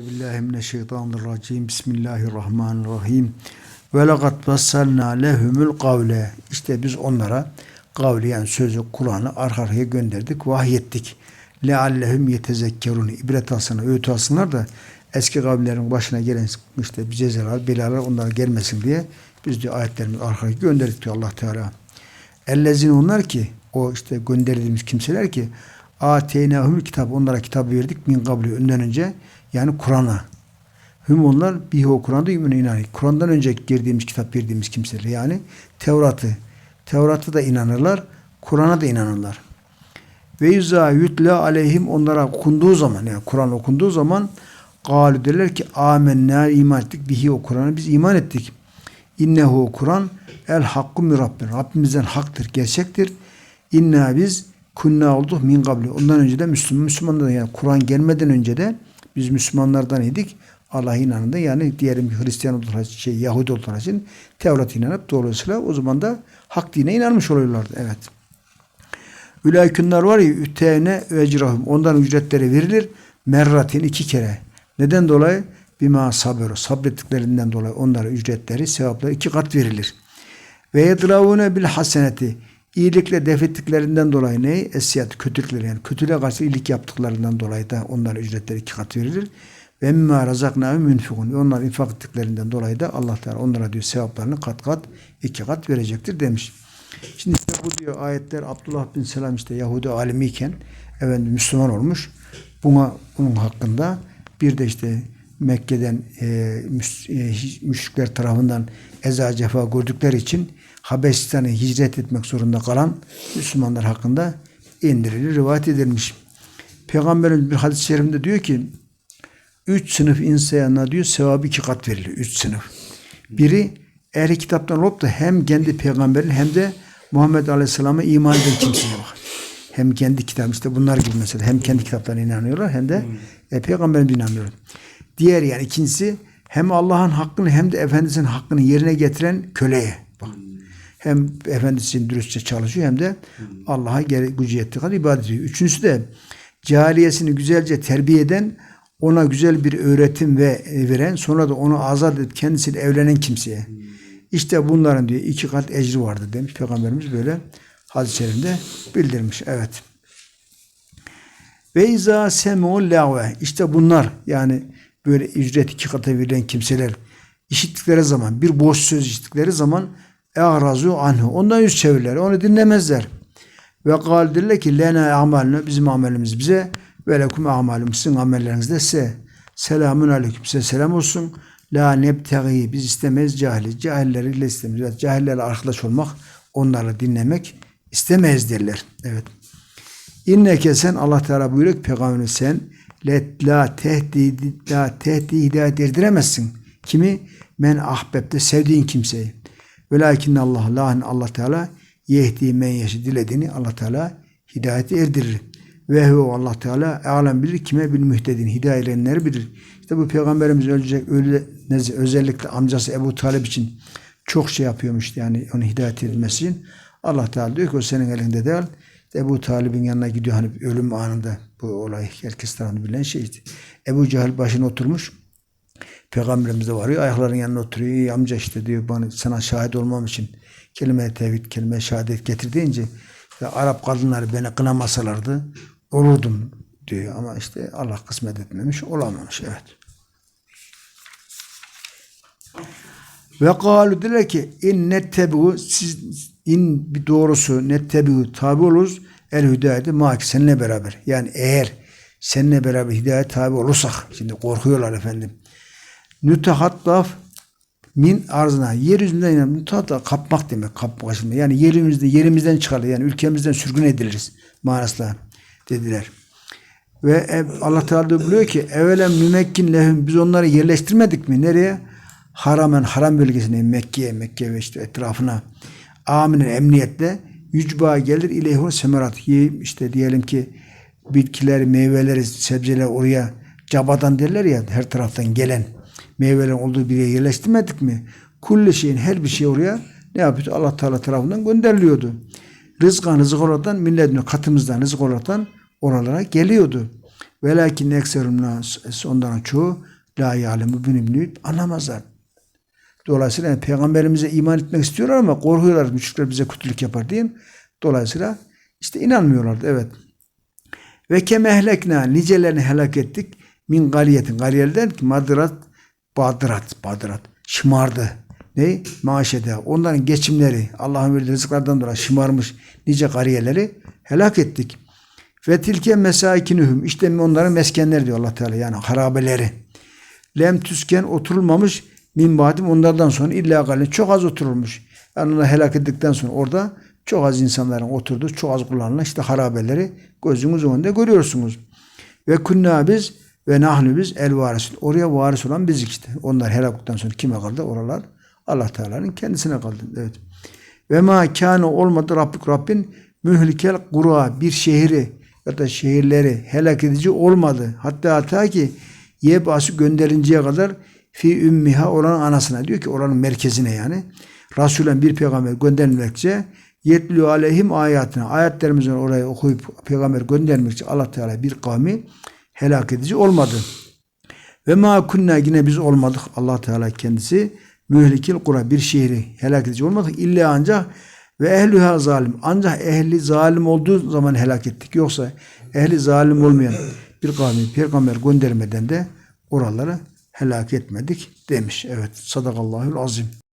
Bismillahirrahmanirrahim. Bismillahirrahmanirrahim. Ve lekad vassalna lehumul kavle. İşte biz onlara kavli yani sözü Kur'an'ı arka arkaya gönderdik, vahyettik. Leallehum yetezekkerun. İbret alsınlar, öğüt alsınlar da eski kavimlerin başına gelen işte bir cezalar, belalar onlara gelmesin diye biz diyor ayetlerimizi arka arkaya gönderdik diyor Allah Teala. Ellezine onlar ki o işte gönderdiğimiz kimseler ki ateynahum kitap onlara kitap verdik min kabli önden önce yani Kur'an'a. Hüm onlar bihi o Kur'an'da yümüne inanır. Kur'an'dan önce girdiğimiz kitap verdiğimiz kimseler yani Tevrat'ı. Tevrat'ı da inanırlar. Kur'an'a da inanırlar. Ve yüzâ yutla aleyhim onlara okunduğu zaman yani Kur'an okunduğu zaman galu derler ki amennâ iman ettik bihi o Kur'an'a biz iman ettik. İnnehu Kur'an el hakku min Rabbin. Rabbimizden haktır, gerçektir. İnna biz kunna olduk min kabli. Ondan önce de Müslüman, Müslümanlar yani Kur'an gelmeden önce de biz Müslümanlardan idik. Allah'a inanında yani diyelim ki Hristiyan oldukları için, şey, Yahudi oldukları için Tevrat inanıp dolayısıyla o zaman da hak dine inanmış oluyorlardı. Evet. Ülaykünler var ya ütene ecrahum. Ondan ücretleri verilir. Merratin iki kere. Neden dolayı? Bima sabır. Sabrettiklerinden dolayı onlara ücretleri, sevapları iki kat verilir. Ve yedravune bil haseneti. İyilikle def ettiklerinden dolayı ne? Esiyat, kötülükleri yani kötülüğe karşı iyilik yaptıklarından dolayı da onlara ücretleri iki kat verilir. Ve mimma razaknâhum münfikun. Onlar infak ettiklerinden dolayı da Allah Teala onlara diyor sevaplarını kat kat iki kat verecektir demiş. Şimdi işte bu diyor ayetler Abdullah bin Selam işte Yahudi alimiyken efendim Müslüman olmuş. Buna bunun hakkında bir de işte Mekke'den e, e, müşrikler tarafından eza cefa gördükleri için Habeşistan'a hicret etmek zorunda kalan Müslümanlar hakkında indirilir, rivayet edilmiş. Peygamberimiz bir hadis-i şerifinde diyor ki üç sınıf insana diyor sevabı iki kat verilir. Üç sınıf. Biri ehli kitaptan olup da hem kendi peygamberin hem de Muhammed Aleyhisselam'a iman eden kimseye bak. Hem kendi kitap işte bunlar gibi mesela hem kendi kitaplarına inanıyorlar hem de e, peygamberine inanıyorlar. Diğer yani ikincisi hem Allah'ın hakkını hem de Efendisinin hakkını yerine getiren köleye. Bak. Hem Efendisi için dürüstçe çalışıyor hem de Allah'a gücü yettiği kadar ibadet ediyor. Üçüncüsü de cariyesini güzelce terbiye eden ona güzel bir öğretim ve e, veren sonra da onu azat edip kendisiyle evlenen kimseye. İşte bunların diyor iki kat ecri vardır demiş Peygamberimiz böyle hadis-i bildirmiş. Evet. Ve izâ semû lâve. İşte bunlar yani böyle ücret iki kata verilen kimseler işittikleri zaman bir boş söz işittikleri zaman e'razu anhu. Ondan yüz çevirirler. Onu dinlemezler. Ve kal ki lena amalna bizim amelimiz bize ve lekum amalum sizin amelleriniz de size. Selamun aleyküm size selam olsun. La nebtegi biz istemeyiz cahili. Cahilleriyle istemeyiz. Cahillerle arkadaş olmak, onları dinlemek istemeyiz derler. Evet. İnneke sen Allah Teala buyuruyor ki peygamberine sen let la tehdi la erdiremezsin. Kimi? Men ahbebte sevdiğin kimseyi. Velakin Allah lahin Allah Teala yehdi men yeşi dilediğini Allah Teala hidayeti erdirir. Ve hu Allah Teala alem bilir kime bil mühtedin hidayelenleri bilir. İşte bu peygamberimiz ölecek öyle özellikle amcası Ebu Talib için çok şey yapıyormuş yani onu hidayet edilmesi için. Allah Teala diyor ki o senin elinde değil. Ebu Talib'in yanına gidiyor hani ölüm anında bu olay herkes tarafından bilen şeydi. Ebu Cehil başına oturmuş. Peygamberimiz de varıyor. Ayaklarının yanına oturuyor. İyi amca işte diyor bana sana şahit olmam için kelime tevhid, kelime şehadet getir deyince ya Arap kadınları beni kınamasalardı olurdum diyor. Ama işte Allah kısmet etmemiş, olamamış. Evet. Ve kalu dediler ki in nettebu siz in bir doğrusu nettebu tabi oluruz el hidayeti maki seninle beraber. Yani eğer seninle beraber hidayet tabi olursak şimdi korkuyorlar efendim. Nütehattaf min arzına yeryüzünden yani mütehatta kapmak demek kapmak şimdi. Yani yerimizde yerimizden çıkarılır yani ülkemizden sürgün ediliriz manasında dediler. Ve Allah Teala buyuruyor ki evelem nümekkin lehum biz onları yerleştirmedik mi? Nereye? Haramen haram bölgesine Mekke'ye Mekke ve işte etrafına aminin emniyetle yücba gelir ileyhun semerat işte diyelim ki bitkiler, meyveleri, sebzeler oraya cabadan derler ya her taraftan gelen meyvelerin olduğu bir yere yerleştirmedik mi? Kulli şeyin her bir şey oraya ne yapıyor? Allah Teala tarafından gönderiliyordu. Rızkan rızık olaraktan milletine katımızdan rızık olaraktan oralara geliyordu. Velakin ekserun nas onların çoğu la ya'lemu bunu anlamazlar. Dolayısıyla yani peygamberimize iman etmek istiyorlar ama korkuyorlar müşrikler bize kötülük yapar diye. Dolayısıyla işte inanmıyorlardı evet. Ve kemehlekna nicelerini helak ettik. Min galiyetin galiyelden ki madrat badrat badrat şımardı. Ne? Maaşede. Onların geçimleri Allah'ın verdiği rızıklardan dolayı şımarmış nice gariyeleri helak ettik. Ve tilke mesakinühüm işte onların meskenleri diyor Allah Teala yani harabeleri. Lem tüsken oturulmamış min badim onlardan sonra illa galin çok az oturulmuş. Yani helak ettikten sonra orada çok az insanların oturduğu, çok az kullanılan işte harabeleri gözünüz önünde görüyorsunuz. Ve kunna biz ve nahnu biz el varisin. Oraya varis olan biz işte. Onlar helak olduktan sonra kime kaldı? Oralar Allah Teala'nın kendisine kaldı. Evet. Ve ma kâne olmadı Rabbik Rabbin mühlikel kura bir şehri ya da şehirleri helak edici olmadı. Hatta ta ki yebası gönderinceye kadar fi ümmiha oranın anasına. Diyor ki oranın merkezine yani. Resulen bir peygamber gönderilmekçe yetlü aleyhim ayetine ayetlerimizin oraya okuyup peygamber göndermekçe Allah Teala bir kavmi helak edici olmadı. Ve ma kunna yine biz olmadık. Allah Teala kendisi mühlikil kura bir şehri helak edici olmadık illa ancak ve ehlüha zalim. Ancak ehli zalim olduğu zaman helak ettik. Yoksa ehli zalim olmayan bir kavmi peygamber göndermeden de oraları helak etmedik demiş. Evet sadakallahul azim.